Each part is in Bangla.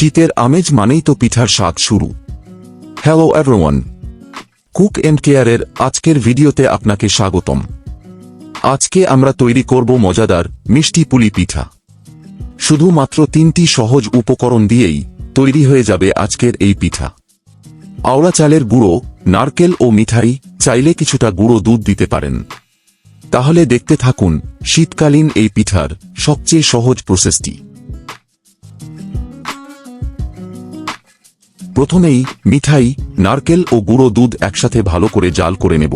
শীতের আমেজ মানেই তো পিঠার স্বাদ শুরু। হ্যালো এভরিওয়ান কুক এন্ড কেয়ারের আজকের ভিডিওতে আপনাকে স্বাগতম। আজকে আমরা তৈরি করব মজাদার মিষ্টি পুলি পিঠা। শুধুমাত্র তিনটি সহজ উপকরণ দিয়েই তৈরি হয়ে যাবে আজকের এই পিঠা। আওড়া চালের গুঁড়ো, নারকেল ও মিঠাই চাইলে কিছুটা গুঁড়ো দুধ দিতে পারেন। তাহলে দেখতে থাকুন শীতকালীন এই পিঠার সবচেয়ে সহজ প্রসেসটি। প্রথমেই মিঠাই, নারকেল ও গুঁড়ো দুধ একসাথে ভালো করে জাল করে নেব।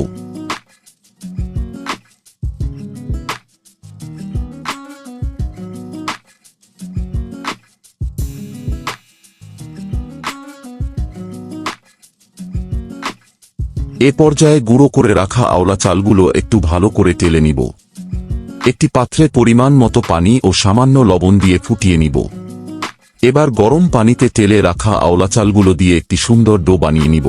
এ পর্যায়ে গুঁড়ো করে রাখা আওলা চালগুলো একটু ভালো করে টেলে নিব। একটি পাত্রে পরিমাণ মতো পানি ও সামান্য লবণ দিয়ে ফুটিয়ে নিব। এবার গরম পানিতে তেলে রাখা আওলা চালগুলো দিয়ে একটি সুন্দর ডো বানিয়ে নিব।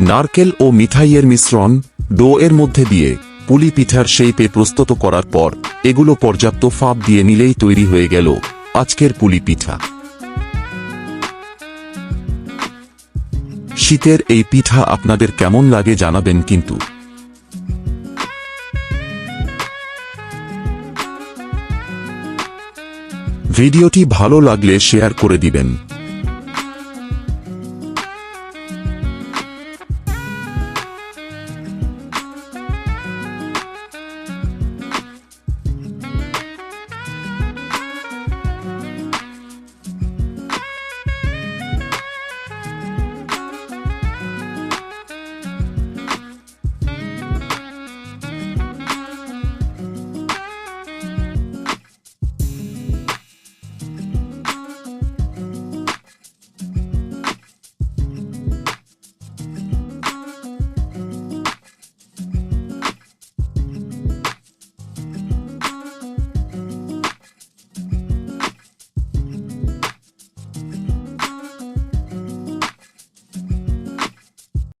নারকেল ও মিঠাইয়ের মিশ্রণ ডো এর মধ্যে দিয়ে পুলি পিঠার শেপে প্রস্তুত করার পর এগুলো পর্যাপ্ত ফাঁপ দিয়ে নিলেই তৈরি হয়ে গেল আজকের পুলি পিঠা। শীতের এই পিঠা আপনাদের কেমন লাগে জানাবেন কিন্তু। ভিডিওটি ভালো লাগলে শেয়ার করে দিবেন।